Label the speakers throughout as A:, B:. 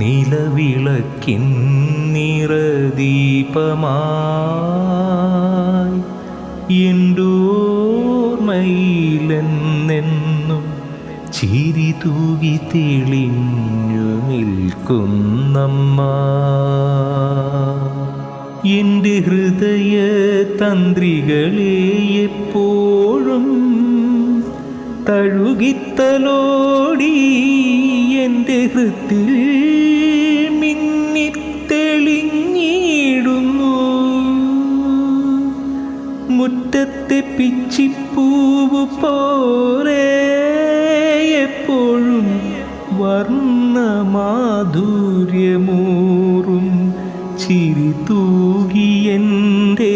A: നിലവിളക്കിൻ നിറദീപമായി എന്റോർമയിലെന്നെന്നും ചിരി തൂകി തെളിഞ്ഞു നിൽക്കുന്നമ്മ. എന്റെ ഹൃദയ തന്ത്രികളെ എപ്പോഴും തഴുകിത്തലോടി എന്റെ ഹൃത്തിൽ പിച്ചിപ്പൂവ് പോലെ എപ്പോഴും വർണമാധുര്യമൂറും ചിരി തൂകി എന്റെ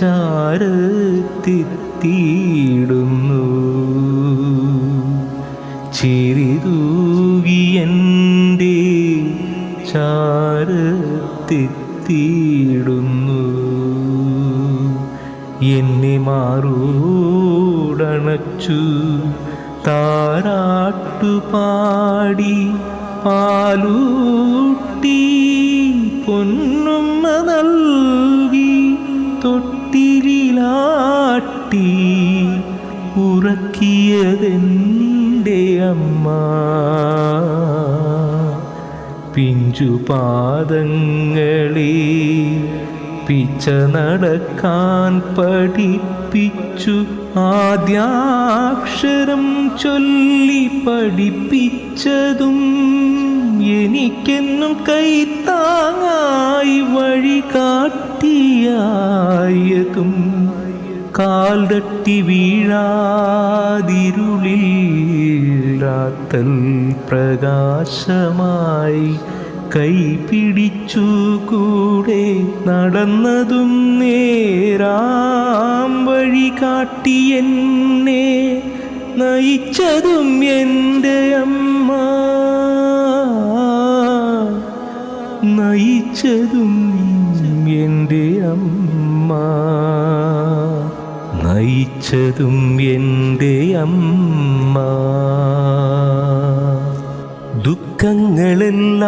A: ചാരത്തെത്തിയിടുന്നു. ചിരി തൂകി എന്റെ ചാരത്തെത്തിയിടുന്നു. എന്നെ മാറൂടണച്ചു. താരാട്ടുപാടി പാലൂട്ടി പൊന്നുമ്മ നൽകി തൊട്ടിലാട്ടി ഉറക്കിയതെന്റെ അമ്മ. പിഞ്ചുപാദങ്ങളെ പിച്ച നടക്കാൻ പഠിപ്പിച്ചു. ആദ്യാക്ഷരം ചൊല്ലി പഠിപ്പിച്ചതും എനിക്കെന്നും കൈത്താങ്ങായി വഴി കാട്ടിയായതും കാൽതട്ടി വീഴാതിരുളിൽ രാത്തൽ പ്രകാശമായി കൈ പിടിച്ചു കൂടെ നടന്നതും നേരാം വഴി കാട്ടി എന്നെ നയിച്ചതും എന്റെ അമ്മ. നയിച്ചതും എന്റെ അമ്മ. നയിച്ചതും എന്റെ അമ്മ. ദുഃഖങ്ങളെല്ലാം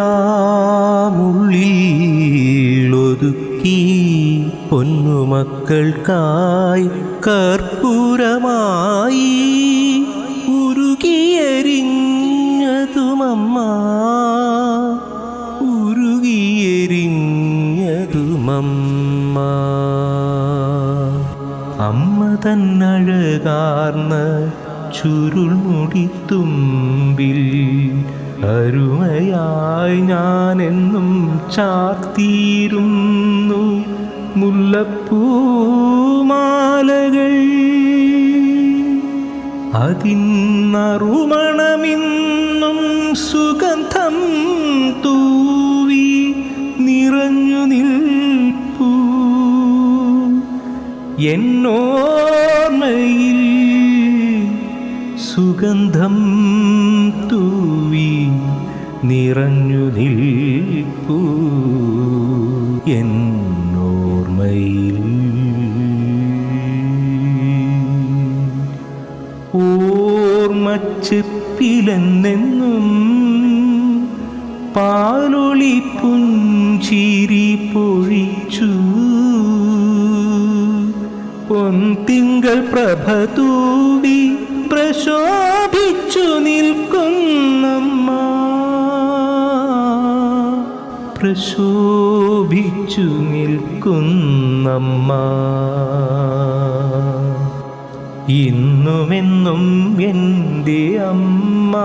A: ഉള്ളിൽ ഒതുക്കി പൊന്നുമക്കൾക്കായി കർപ്പൂരമായി ഉരുകിയരിഞ്ഞതുമമ്മ ഉരുകിയരിഞ്ഞതുമമ്മ. അമ്മ തന്നഴകാർന്ന ചുരുൾമുടിത്തുമ്പിൽ അരുമയായി ഞാനെന്നും ചാർത്തിയിരുന്നു മുല്ലപ്പൂമാലകൾ അതിന്നറുമണമിന്നും സുഗന്ധം തൂവി നിറഞ്ഞു നിൽപ്പൂ. എന്നോർമ്മയിൽ സുഗന്ധം തൂവി നിറഞ്ഞു നിൽപ്പൂ. എന്നോർമ്മയിൽ ഓർമ്മച്ചിപ്പിലെന്നെന്നും പാലൊളി പുഞ്ചിരി പൊഴിച്ചു. പൊൻതിങ്കൾ പ്രഭ തൂവി പ്രശോഭിച്ചു പ്രശോഭിച്ചു നിൽക്കുന്നമ്മ. ഇന്നുമെന്നും എന്റെ അമ്മ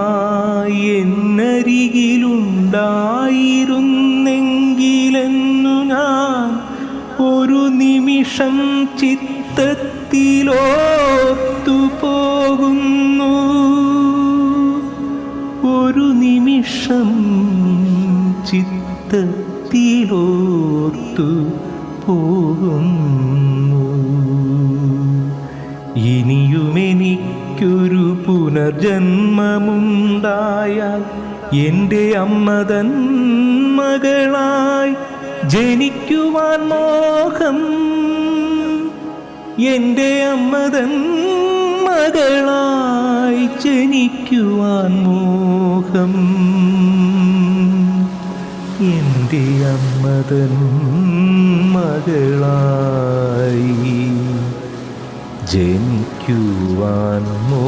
A: എന്നരികിലുണ്ടായിരുന്നെങ്കിലെന്നു ഞാൻ ഒരു നിമിഷം ചിത്തത്തിലോർത്തു പോകുന്നു. ഒരു നിമിഷം ചിത്തത്തിലോർത്തു ദുഃഖത്തിലോർത്തു പോകുന്നു. ഇനിയുമെനിക്കൊരു പുനർജന്മമുണ്ടായാൽ എന്റെ അമ്മതൻ മകളായി ജനിക്കുവാൻ മോഹം എന്റെ അമ്മതൻ മകളായി ജനിക്കുവാൻ മോഹം. ഇന്ത്യമ്മതൻ മകളായി ജനിക്കുവാൻ മോ